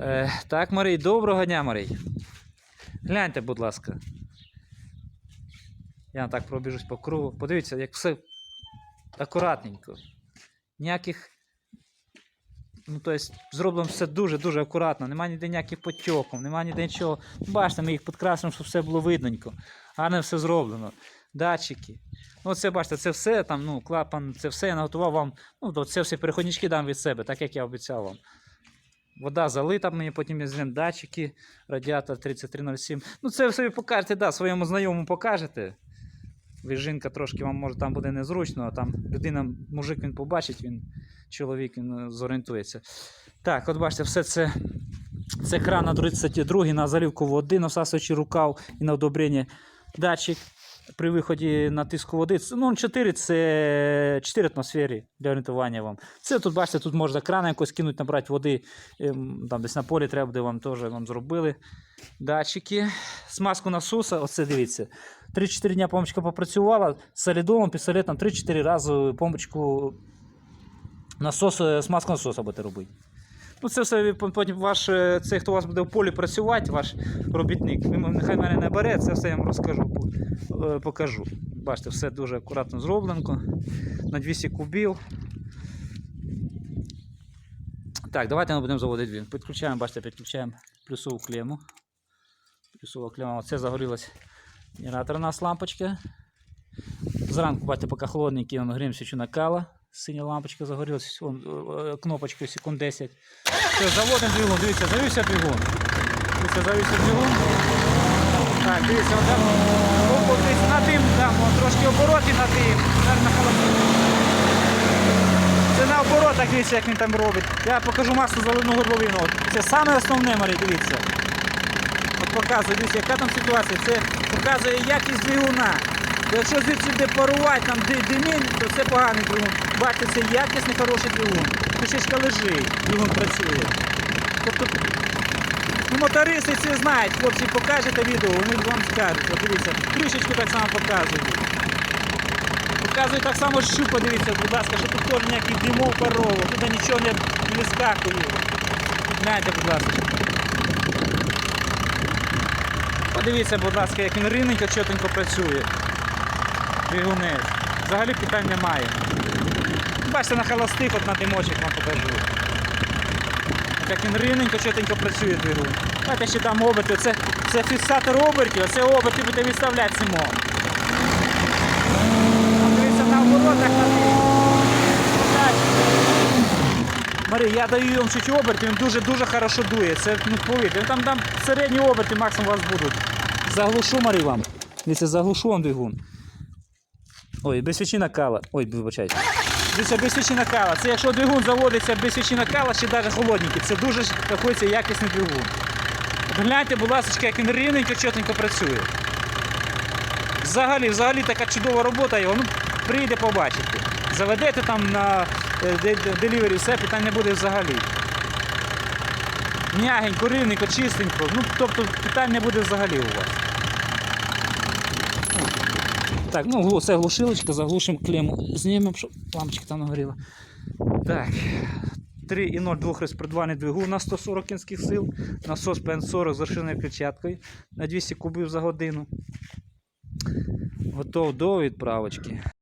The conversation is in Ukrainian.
Е, так, Марій, доброго дня, Марій. Гляньте, будь ласка. Я так пробіжусь по кругу. Подивіться, як все акуратненько. Ніяких. Ну, тобто, зроблено все дуже-дуже акуратно. Нема ніде ніяких потьоків, нема ніде нічого. Ну, Бачите, ми їх підкрасимо, щоб все було видненько. Гарно все зроблено. Датчики. Ну, це бачите, це все там, ну, клапан, це все я наготував вам. Ну, це всі переходнички дам від себе, так як я обіцяв вам. Вода залита мені, потім я злім датчики, радіатор 3307. Ну, це собі покажете, да, своєму знайомому покажете. Ви жінка трошки вам може там буде незручно, а там людина, мужик він побачить, він чоловік він е, зорієнтується. Так, от бачите, все це. Це кран на 32 на заливку води, на всасуючий рукав і на одобрення датчик при виході на тиску води. Ну, 4 це 4 атмосфери для орієнтування вам. Це тут, бачите, тут можна крана якось кинути, набрати води. ем, Там десь на полі треба буде вам теж вам зробили. Датчики. Смазку насоса, оце дивіться. 3-4 дня помочка попрацювала. З солідовим пістолетом 3-4 рази помочку насос, е, смазку насоса будете робити. Ну, це все потім ваш, е, цей, хто у вас буде в полі працювати, ваш робітник. Він нехай мене не бере, це все я вам розкажу, е, покажу. Бачите, все дуже акуратно зроблено. На 200 кубів. Так, давайте ми будемо заводити він. Підключаємо, бачите, підключаємо плюсову клему. Плюсова клема. Оце загорілась генератор у нас лампочка. Зранку, бачите, поки холодненький, он грім свічу накала. Синя лампочка загорілась, е, е, кнопочка секунд 10. Все, заводимо двигун, дивіться, завівся двигун. Дивіться, завівся двигун. Так, дивіться, там, оп, дивіться, на дим, там, трошки обороти на холодильник. Це на оборотах, дивіться, як він там робить. Я покажу масло заливну горловину. Це саме основне, Марі, дивіться. От показує, дивіться, яка там ситуація. Це показує якість двигуна. Якщо звідси парувати, там ди- димінь, то це поганий двигун. Бачите, це якісний хороший двигун. Кришечка лежить, двигун працює. Тобто, ну, мотористи всі знають, хлопці, покажете відео, вони вам скажуть. От дивіться, кришечку так само показують. Показує так само щупа, дивіться, будь ласка, що тут теж ніяких димов парового, туди нічого не, не скакує. Гляньте, будь ласка. Подивіться, будь ласка, як він рівненько, чотенько працює. Двигунець. Взагалі питань немає. Бачите, на холостих от на димочок вам покажу. Як він рівненько, чотенько працює двигун. Бачите, ще там оберти. Це, це фіксатор обертів, а це оберти буде відставляти симо. Дивіться на оборотах на я даю вам чуть оберти, він дуже-дуже хорошо дує. Це ну, повірте. Там, там середні оберти максимум у вас будуть. Заглушу, Марі, вам. Дивіться, заглушу вам двигун. Ой, без свічі накала. Ой, вибачайте. Дивіться, без свічі накала. Це якщо двигун заводиться без свічі накала, ще навіть холодненький. Це дуже рахується якісний двигун. Гляньте, будь ласка, як він рівненько, чотенько працює. Взагалі, взагалі така чудова робота його. Ну, прийде побачите. Заведете там на е, де- де- делівері, все, питань не буде взагалі. М'ягенько, рівненько, чистенько. Ну, тобто питань не буде взагалі у вас. Так, ну це глушилочка, заглушимо клему, знімемо, щоб лампочка там нагоріла. Так. 3,0 двохрозпредвальний двигун на 140 кінських сил, насос ПН40 з вершиною клітчаткою на 200 кубів за годину. Готов до відправочки.